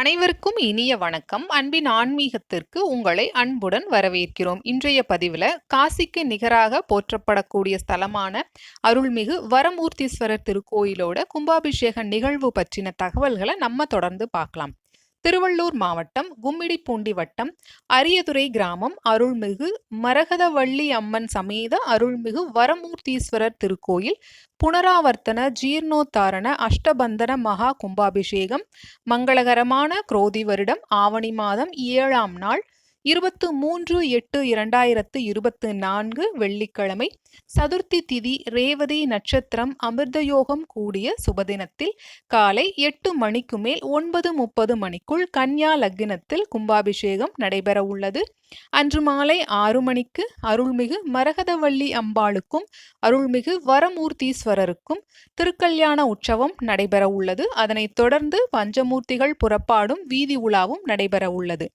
அனைவருக்கும் இனிய வணக்கம். அன்பின் ஆன்மீகத்திற்கு உங்களை அன்புடன் வரவேற்கிறோம். இன்றைய பதிவில் காசிக்கு நிகராக போற்றப்படக்கூடிய ஸ்தலமான அருள்மிகு வரமூர்த்தீஸ்வரர் திருக்கோயிலோட கும்பாபிஷேக நிகழ்வு பற்றின தகவல்களை நம்ம தொடர்ந்து பார்க்கலாம். திருவள்ளூர் மாவட்டம் கும்மிடிப்பூண்டி வட்டம் அரியதுரை கிராமம் அருள்மிகு மரகதவள்ளி அம்மன் சமேத அருள்மிகு வரமூர்த்தீஸ்வரர் திருக்கோயில் புனராவர்த்தன ஜீர்ணோத்தாரண அஷ்டபந்தன மகா கும்பாபிஷேகம் மங்களகரமான குரோதி வருடம் ஆவணி மாதம் ஏழாம் நாள் இருபத்து மூன்று எட்டு இரண்டாயிரத்து இருபத்து நான்கு வெள்ளிக்கிழமை சதுர்த்தி திதி ரேவதி நட்சத்திரம் அமிர்தயோகம் கூடிய சுபதினத்தில் காலை எட்டு மணிக்கு மேல் ஒன்பது முப்பது மணிக்குள் கன்யா லக்னத்தில் கும்பாபிஷேகம் நடைபெற உள்ளது. அன்று மாலை ஆறு மணிக்கு அருள்மிகு மரகதவள்ளி அம்பாளுக்கும் அருள்மிகு வரமூர்த்தீஸ்வரருக்கும் திருக்கல்யாண உற்சவம் நடைபெற உள்ளது. அதனைத் தொடர்ந்து பஞ்சமூர்த்திகள் புறப்பாடும் வீதி உலாவும் நடைபெற உள்ளது.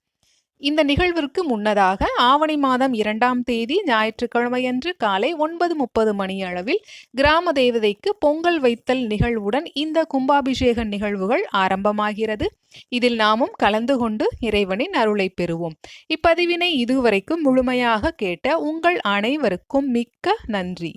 இந்த நிகழ்விற்கு முன்னதாக ஆவணி மாதம் இரண்டாம் தேதி ஞாயிற்றுக்கிழமையன்று காலை ஒன்பது முப்பது மணி அளவில் கிராம தேவதைக்கு பொங்கல் வைத்தல் நிகழ்வுடன் இந்த கும்பாபிஷேக நிகழ்வுகள் ஆரம்பமாகிறது. இதில் நாமும் கலந்து கொண்டு இறைவனின் அருளை பெறுவோம். இப்பதிவினை இதுவரைக்கும் முழுமையாக கேட்ட உங்கள் அனைவருக்கும் மிக்க நன்றி.